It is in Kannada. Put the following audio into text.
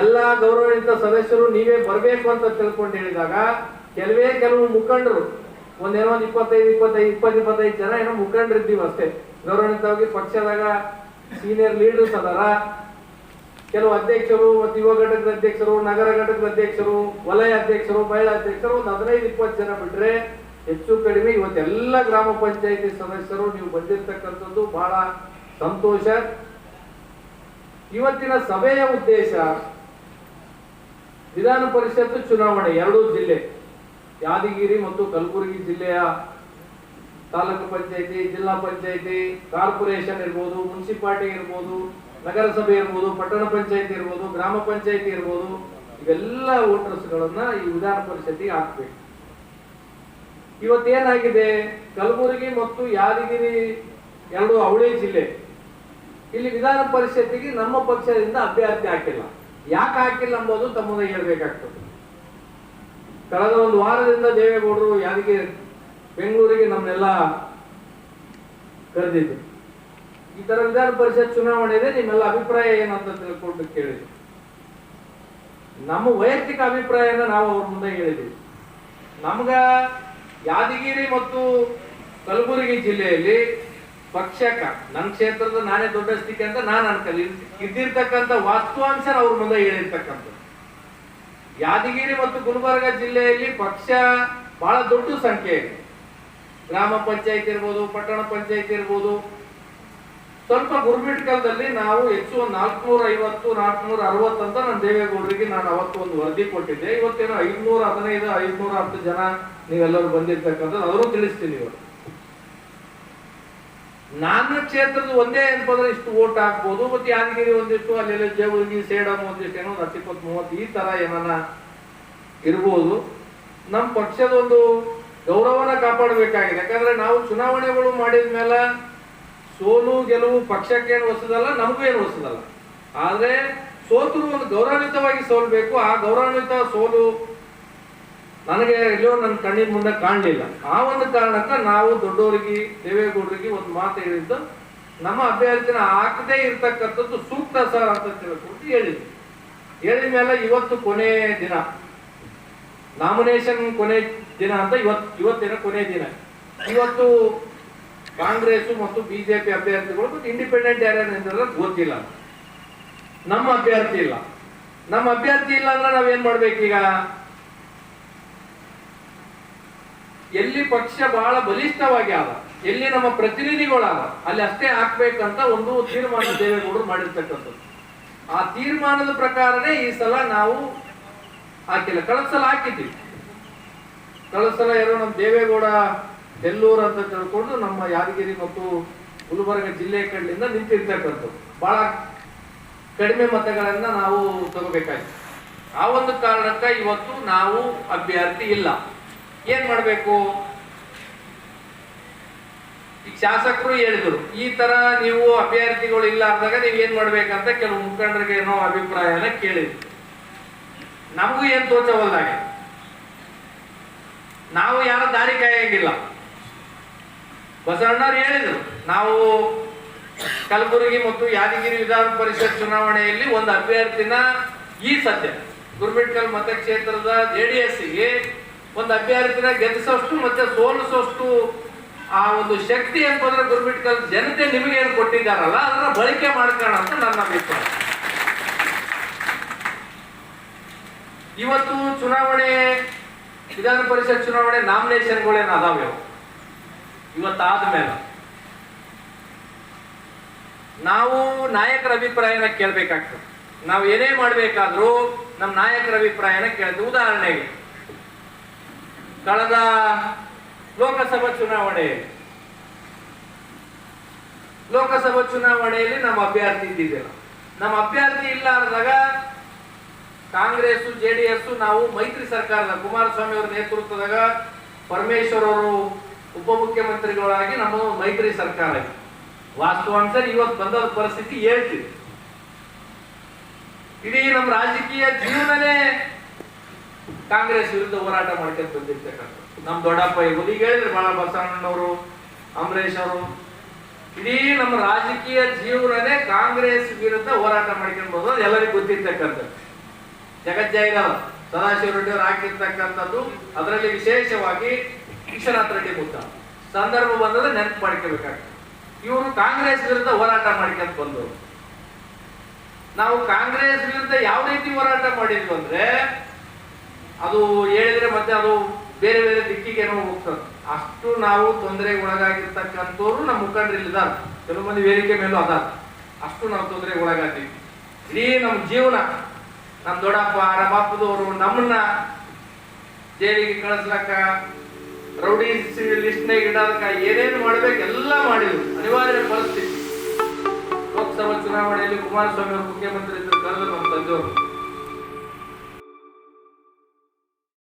ಎಲ್ಲ ಗೌರವಾನ್ವಿತ ಸದಸ್ಯರು ನೀವೇ ಬರಬೇಕು ಅಂತ ತಿಳ್ಕೊಂಡು ಹೇಳಿದಾಗ ಕೆಲವೇ ಕೆಲವು ಮುಖಂಡರು, ಒಂದೇನೋ ಒಂದು ಇಪ್ಪತ್ತೈದು ಇಪ್ಪತ್ತೈದು, ಇಪ್ಪತ್ತು, ಇಪ್ಪತ್ತೈದು ಜನ ಏನೋ ಮುಖಂಡರು ಇದ್ದೀವಿ ಅಷ್ಟೇ. ಗೌರವಾನ್ವಿತವಾಗಿ ಪಕ್ಷದಾಗ ಸೀನಿಯರ್ ಲೀಡರ್ಸ್ ಅದಾರ. ಕೆಲವು ಅಧ್ಯಕ್ಷರು ಮತ್ತು ಯುವ ಘಟಕದ ಅಧ್ಯಕ್ಷರು, ನಗರ ಘಟಕದ ಅಧ್ಯಕ್ಷರು, ವಲಯ ಅಧ್ಯಕ್ಷರು, ಮಹಿಳಾ ಅಧ್ಯಕ್ಷರು ಒಂದು ಹದಿನೈದು, ಇಪ್ಪತ್ತು ಜನ ಬಿಟ್ಟರೆ ಹೆಚ್ಚು ಕಡಿಮೆ ಇವತ್ತೆಲ್ಲ ಗ್ರಾಮ ಪಂಚಾಯತಿ ಸದಸ್ಯರು ನೀವು ಬಂದಿರತಕ್ಕಂಥದ್ದು ಬಹಳ ಸಂತೋಷ. ಇವತ್ತಿನ ಸಭೆಯ ಉದ್ದೇಶ ವಿಧಾನ ಪರಿಷತ್ ಚುನಾವಣೆ ಎರಡೂ ಜಿಲ್ಲೆ, ಯಾದಗಿರಿ ಮತ್ತು ಕಲಬುರಗಿ ಜಿಲ್ಲೆಯ ತಾಲೂಕು ಪಂಚಾಯತಿ, ಜಿಲ್ಲಾ ಪಂಚಾಯತಿ, ಕಾರ್ಪೊರೇಷನ್ ಇರ್ಬೋದು, ಮುನ್ಸಿಪಾಲಿಟಿ ಇರ್ಬೋದು, ನಗರಸಭೆ ಇರ್ಬೋದು, ಪಟ್ಟಣ ಪಂಚಾಯತಿ ಇರ್ಬೋದು, ಗ್ರಾಮ ಪಂಚಾಯತಿ ಇರ್ಬೋದು, ಇವೆಲ್ಲ ವೋಟರ್ಸ್ಗಳನ್ನ ಈ ವಿಧಾನ ಪರಿಷತ್ತಿಗೆ ಹಾಕ್ಬೇಕು. ಇವತ್ತೇನಾಗಿದೆ? ಕಲಬುರಗಿ ಮತ್ತು ಯಾದಗಿರಿ ಎರಡು ಅವಳಿ ಜಿಲ್ಲೆ. ಇಲ್ಲಿ ವಿಧಾನ ಪರಿಷತ್ತಿಗೆ ನಮ್ಮ ಪಕ್ಷದಿಂದ ಅಭ್ಯರ್ಥಿ ಹಾಕಿಲ್ಲ. ಯಾಕೆ ಹಾಕಿಲ್ಲ ಅಂಬೋದು ತಮ್ಮದೇ ಹೇಳ್ಬೇಕಾಗ್ತದೆ. ಕಳೆದ ಒಂದು ವಾರದಿಂದ ದೇವೇಗೌಡರು ಯಾದಗಿರಿ ಬೆಂಗಳೂರಿಗೆ ನಮ್ಮನ್ನೆಲ್ಲ ಕರೆದಿದ್ರು. ಈ ತರ ವಿಧಾನ ಪರಿಷತ್ ಚುನಾವಣೆ ಇದೆ, ನಿಮ್ಮೆಲ್ಲ ಅಭಿಪ್ರಾಯ ಏನಂತ ತಿಳ್ಕೊಂಡು ಕೇಳಿದ್ರು. ನಮ್ಮ ವೈಯಕ್ತಿಕ ಅಭಿಪ್ರಾಯನ ನಾವು ಅವ್ರ ಮುಂದೆ ಹೇಳಿದ್ವಿ ನಮ್ಗ ಯಾದಗಿರಿ ಮತ್ತು ಕಲಬುರಗಿ ಜಿಲ್ಲೆಯಲ್ಲಿ ಪಕ್ಷಕ. ನನ್ನ ಕ್ಷೇತ್ರದ ನಾನೇ ದೊಡ್ಡ ಸ್ಥಿತಿ ಅಂತ ನಾನು ಅನ್ಕಲಿ ಇದ್ದಿರ್ತಕ್ಕಂಥ ವಾಸ್ತವಾಂಶ ಅವ್ರ ಮುಂದೆ ಹೇಳಿರ್ತಕ್ಕಂಥ ಯಾದಗಿರಿ ಮತ್ತು ಗುಲ್ಬರ್ಗ ಜಿಲ್ಲೆಯಲ್ಲಿ ಪಕ್ಷ ಬಹಳ ದೊಡ್ಡ ಸಂಖ್ಯೆ ಇದೆ. ಗ್ರಾಮ ಪಂಚಾಯತ್ ಇರ್ಬೋದು, ಪಟ್ಟಣ ಪಂಚಾಯತ್ ಇರ್ಬೋದು. ಸ್ವಲ್ಪ ಗುರುಮಿಟ್ಕಲ್ದಲ್ಲಿ ನಾವು ಹೆಚ್ಚು ಒಂದು ನಾಲ್ಕುನೂರ ಐವತ್ತು ನಾಲ್ಕುನೂರ ಅರವತ್ತು ಅಂತ ನಾನು ದೇವೇಗೌಡರಿಗೆ ನಾನು ಅವತ್ತು ಒಂದು ವರದಿ ಕೊಟ್ಟಿದ್ದೆ. ಇವತ್ತೇನೋ ಐದುನೂರ ಹದಿನೈದು, ಐದುನೂರ ಹತ್ತು ಜನ ನೀವೆಲ್ಲರೂ ಬಂದಿರ್ತಕ್ಕಂಥದ್ದು. ಅವರು ತಿಳಿಸ್ತೀನಿ ಇವತ್ತು ನನ್ನ ಕ್ಷೇತ್ರದ ಒಂದೇ ಏನಪ್ಪಂದ್ರೆ ಇಷ್ಟು ಓಟ್ ಹಾಕ್ಬೋದು, ಮತ್ತೆ ಯಾದಗಿರಿ ಒಂದಿಷ್ಟು, ಅಲ್ಲೆಲ್ಲ ಜೇವರ್ಗಿ ಸೇಡಮ್ ಒಂದಿಷ್ಟು, ಏನೋ ಒಂದು ಹತ್ತು ಇಪ್ಪತ್ತು ಮೂವತ್ತು ಈ ತರ ಏನಾನ ಇರ್ಬೋದು. ನಮ್ಮ ಪಕ್ಷದ ಒಂದು ಗೌರವನ ಕಾಪಾಡಬೇಕಾಗಿದೆ. ಯಾಕಂದ್ರೆ ನಾವು ಚುನಾವಣೆಗಳು ಮಾಡಿದ ಮೇಲೆ ಸೋಲು, ಗೆಲುವು ಪಕ್ಷಕ್ಕೆ ಏನು ಹೊಸದಲ್ಲ, ನಮಗೂ ಏನು ಹೊಸದಲ್ಲ. ಆದ್ರೆ ಸೋತರು ಒಂದು ಗೌರವಾನ್ವಿತವಾಗಿ ಸೋಲ್ಬೇಕು. ಆ ಗೌರವಾನ್ವಿತ ಸೋಲು ನನಗೆ ಎಲ್ಲೋ ನನ್ನ ಕಣ್ಣಿನ ಮುಂದೆ ಕಾಣಲಿಲ್ಲ. ಆ ಒಂದು ಕಾರಣಕ್ಕೆ ನಾವು ದೊಡ್ಡವರಿಗೆ ದೇವೇಗೌಡರಿಗೆ ಒಂದು ಮಾತು ಹೇಳಿದ್ದು, ನಮ್ಮ ಅಭ್ಯರ್ಥಿನ ಹಾಕದೇ ಇರ್ತಕ್ಕಂಥದ್ದು ಸೂಕ್ತ ಸರ್ ಅಂತ ತಿಳ್ಕೊಂಡು ಹೇಳಿದ್ವಿ ಹೇಳಿದ ಮೇಲೆ ಇವತ್ತು ಕೊನೆ ದಿನ. ನಾಮಿನೇಷನ್ ಕೊನೆ ದಿನ ಅಂತ ಇವತ್ತು, ಇವತ್ತಿನ ಕೊನೆ ದಿನ. ಇವತ್ತು ಕಾಂಗ್ರೆಸ್ ಮತ್ತು ಬಿಜೆಪಿ ಅಭ್ಯರ್ಥಿಗಳು ಮತ್ತು ಇಂಡಿಪೆಂಡೆಂಟ್ ಯಾರ್ಯಾರು ಗೊತ್ತಿಲ್ಲ. ನಮ್ಮ ಅಭ್ಯರ್ಥಿ ಇಲ್ಲ. ನಮ್ಮ ಅಭ್ಯರ್ಥಿ ಇಲ್ಲ ಅಂದ್ರೆ ನಾವೇನ್ ಮಾಡ್ಬೇಕೀಗ? ಎಲ್ಲಿ ಪಕ್ಷ ಬಹಳ ಬಲಿಷ್ಠವಾಗಿ ಆದ, ಎಲ್ಲಿ ನಮ್ಮ ಪ್ರತಿನಿಧಿಗಳಾದ, ಅಲ್ಲಿ ಅಷ್ಟೇ ಹಾಕ್ಬೇಕಂತ ಒಂದು ತೀರ್ಮಾನ ದೇವೇಗೌಡರು ಮಾಡಿರ್ತಕ್ಕಂಥದ್ದು. ಆ ತೀರ್ಮಾನದ ಪ್ರಕಾರನೇ ಈ ಸಲ ನಾವು ಹಾಕಿಲ್ಲ. ಕಳೆದ ಸಲ ಹಾಕಿದ್ವಿ. ಕಳೆದ ಸಲ ಯಾರೋ ನಮ್ಮ ದೇವೇಗೌಡ ಎಲ್ಲೂರು ಅಂತ ತಿಳ್ಕೊಂಡು ನಮ್ಮ ಯಾದಗಿರಿ ಮತ್ತು ಗುಲ್ಬರ್ಗ ಜಿಲ್ಲೆ ಕಡೆಯಿಂದ ನಿಂತಿರ್ತಕ್ಕಂಥದ್ದು. ಬಹಳ ಕಡಿಮೆ ಮತಗಳನ್ನ ನಾವು ತಗೋಬೇಕಾಯ್ತು. ಆ ಒಂದು ಕಾರಣಕ್ಕ ಇವತ್ತು ನಾವು ಅಭ್ಯರ್ಥಿ ಇಲ್ಲ. ಏನ್ ಮಾಡ್ಬೇಕು? ಈಗ ಶಾಸಕರು ಹೇಳಿದ್ರು, ಈ ತರ ನೀವು ಅಭ್ಯರ್ಥಿಗಳು ಇಲ್ಲ ಅಂದಾಗ ನೀವ್ ಏನ್ ಮಾಡ್ಬೇಕಂತ ಕೆಲವು ಮುಖಂಡರಿಗೆ ಏನೋ ಅಭಿಪ್ರಾಯನ ಕೇಳಿದ್ರು. ನಮಗೂ ಏನ್ ತೋಚವಲ್ದಾಗೆ? ನಾವು ಯಾರ ದಾರಿ ಕಾಯಂಗಿಲ್ಲ. ಬಸವಣ್ಣವ್ರು ಹೇಳಿದ್ರು, ನಾವು ಕಲಬುರಗಿ ಮತ್ತು ಯಾದಗಿರಿ ವಿಧಾನ ಪರಿಷತ್ ಚುನಾವಣೆಯಲ್ಲಿ ಒಂದು ಅಭ್ಯರ್ಥಿನ ಈ ಸದ್ಯ ಗುರ್ಮಿಟ್ಕಲ್ ಮತಕ್ಷೇತ್ರದ ಜೆ ಡಿ ಗೆ ಒಂದು ಅಭ್ಯರ್ಥಿನ ಗೆಲ್ಲಿಸೋಷ್ಟು ಮತ್ತೆ ಸೋಲಿಸೋಷ್ಟು ಆ ಒಂದು ಶಕ್ತಿ ಅಂತಂದ್ರೆ ಗುರುಬಿಟ್ಕಲ್ ಜನತೆ ನಿಮಗೆ ಏನು ಕೊಟ್ಟಿದ್ದಾರಲ್ಲ, ಅದನ್ನ ಬಳಕೆ ಮಾಡ್ಕೋಣ ಅಂತ ನನ್ನ ಅಭಿಪ್ರಾಯ. ಇವತ್ತು ಚುನಾವಣೆ, ವಿಧಾನ ಪರಿಷತ್ ಚುನಾವಣೆ ನಾಮಿನೇಷನ್ಗಳೇನು ಅದಾವೆ ಇವತ್ತಾದ್ಮೇಲೆ. ನಾವು ನಾಯಕರ ಅಭಿಪ್ರಾಯನ ಕೇಳ್ಬೇಕಾಗ್ತದೆ. ನಾವು ಏನೇ ಮಾಡ್ಬೇಕಾದ್ರೂ ನಮ್ಮ ನಾಯಕರ ಅಭಿಪ್ರಾಯನ ಕೇಳ್ತೀವಿ. ಉದಾಹರಣೆಗೆ ಕಳೆದ ಲೋಕಸಭಾ ಚುನಾವಣೆ. ಲೋಕಸಭಾ ಚುನಾವಣೆಯಲ್ಲಿ ನಮ್ಮ ಅಭ್ಯರ್ಥಿ ಇದ್ದಿದ್ದೇವೆ ನಮ್ಮ ಅಭ್ಯರ್ಥಿ ಇಲ್ಲ ಅಂದಾಗ ಕಾಂಗ್ರೆಸ್ ಜೆಡಿಎಸ್ ನಾವು ಮೈತ್ರಿ ಸರ್ಕಾರದ ಕುಮಾರಸ್ವಾಮಿ ಅವರ ನೇತೃತ್ವದಾಗ ಪರಮೇಶ್ವರ್ ಅವರು ಉಪಮುಖ್ಯಮಂತ್ರಿಗಳಾಗಿ ನಮ್ಮ ಮೈತ್ರಿ ಸರ್ಕಾರ ವಾಸ್ತವಾಂಶ ಇವತ್ತು ಬಂದ ಪರಿಸ್ಥಿತಿ ಹೇಳ್ತೀವಿ. ಇಡೀ ನಮ್ಮ ರಾಜಕೀಯ ಜೀವನನೇ ಕಾಂಗ್ರೆಸ್ ವಿರುದ್ಧ ಹೋರಾಟ ಮಾಡ್ಕೊಂಡು ಬಂದಿರ್ತಕ್ಕಂಥ ನಮ್ಮ ದೊಡ್ಡಪ್ಪ ಇರ್ಬೋದು ಈಗ ಹೇಳಿದ್ರೆ ಬಾಳ ಬಸವಣ್ಣನವರು, ಅಂಬರೀಷ್ ಅವರು. ಇಡೀ ನಮ್ಮ ರಾಜಕೀಯ ಜೀವನನೇ ಕಾಂಗ್ರೆಸ್ ವಿರುದ್ಧ ಹೋರಾಟ ಮಾಡ್ಕೊಂಡು ಬರೋದು ಎಲ್ಲರಿಗೂ ಗೊತ್ತಿರ್ತಕ್ಕಂಥದ್ದು. ಜಗಜ್ಜಾಹಿರ ಸದಾಶಿವ ರೆಡ್ಡಿ ಅವರು ಹಾಕಿರ್ತಕ್ಕಂಥದ್ದು, ಅದರಲ್ಲಿ ವಿಶೇಷವಾಗಿ ವಿಶ್ವನಾಥ್ ರೆಡ್ಡಿ ಮುದ್ದ. ಸಂದರ್ಭ ಬಂದ್ರೆ ನೆನಪು ಮಾಡ್ಕೋಬೇಕಾಗ್ತದೆ. ಇವರು ಕಾಂಗ್ರೆಸ್ ವಿರುದ್ಧ ಹೋರಾಟ ಮಾಡ್ಕೊಂಡ್ ಬಂದವರು. ನಾವು ಕಾಂಗ್ರೆಸ್ ವಿರುದ್ಧ ಯಾವ ರೀತಿ ಹೋರಾಟ ಮಾಡಿದ್ವಿ ಅಂದ್ರೆ ಅದು ಹೇಳಿದ್ರೆ ಮತ್ತೆ ಅದು ಬೇರೆ ಬೇರೆ ದಿಕ್ಕಿಗೆ ಏನೋ ಹೋಗ್ತದೆ. ಅಷ್ಟು ನಾವು ತೊಂದರೆಗೆ ಒಳಗಾಗಿರ್ತಕ್ಕಂಥವ್ರು ನಮ್ಮ ಮುಖಂಡರಲ್ಲಿ ಇದ್ದಾರೆ ಕೆಲವು ಮಂದಿ ವೇದಿಕೆ ಮೇಲೂ ಅದ ಅಷ್ಟು ನಾವು ತೊಂದರೆಗೆ ಒಳಗಾಗ್ತೀವಿ ಇಡೀ ನಮ್ಮ ಜೀವನ, ನಮ್ಮ ದೊಡ್ಡಪ್ಪ, ನಮ್ಮ ಅಪ್ಪದವರು ನಮ್ಮನ್ನ ಜೈಲಿಗೆ ಕಳಿಸ್ಲಕ್ಕ, ರೌಡಿ ಲಿಸ್ಟ್ನಾಗ ಇಡೋದಕ್ಕ ಏನೇನು ಮಾಡ್ಬೇಕು ಎಲ್ಲ ಮಾಡಿದ್ರು. ಅನಿವಾರ್ಯ ಪರಿಸ್ಥಿತಿ. ಲೋಕಸಭಾ ಚುನಾವಣೆಯಲ್ಲಿ ಕುಮಾರಸ್ವಾಮಿ ಅವರು ಮುಖ್ಯಮಂತ್ರಿ ಇದ್ದರು, ಕರೆದ್ರು ನಮ್ಮ ತಂದೆಯವರು.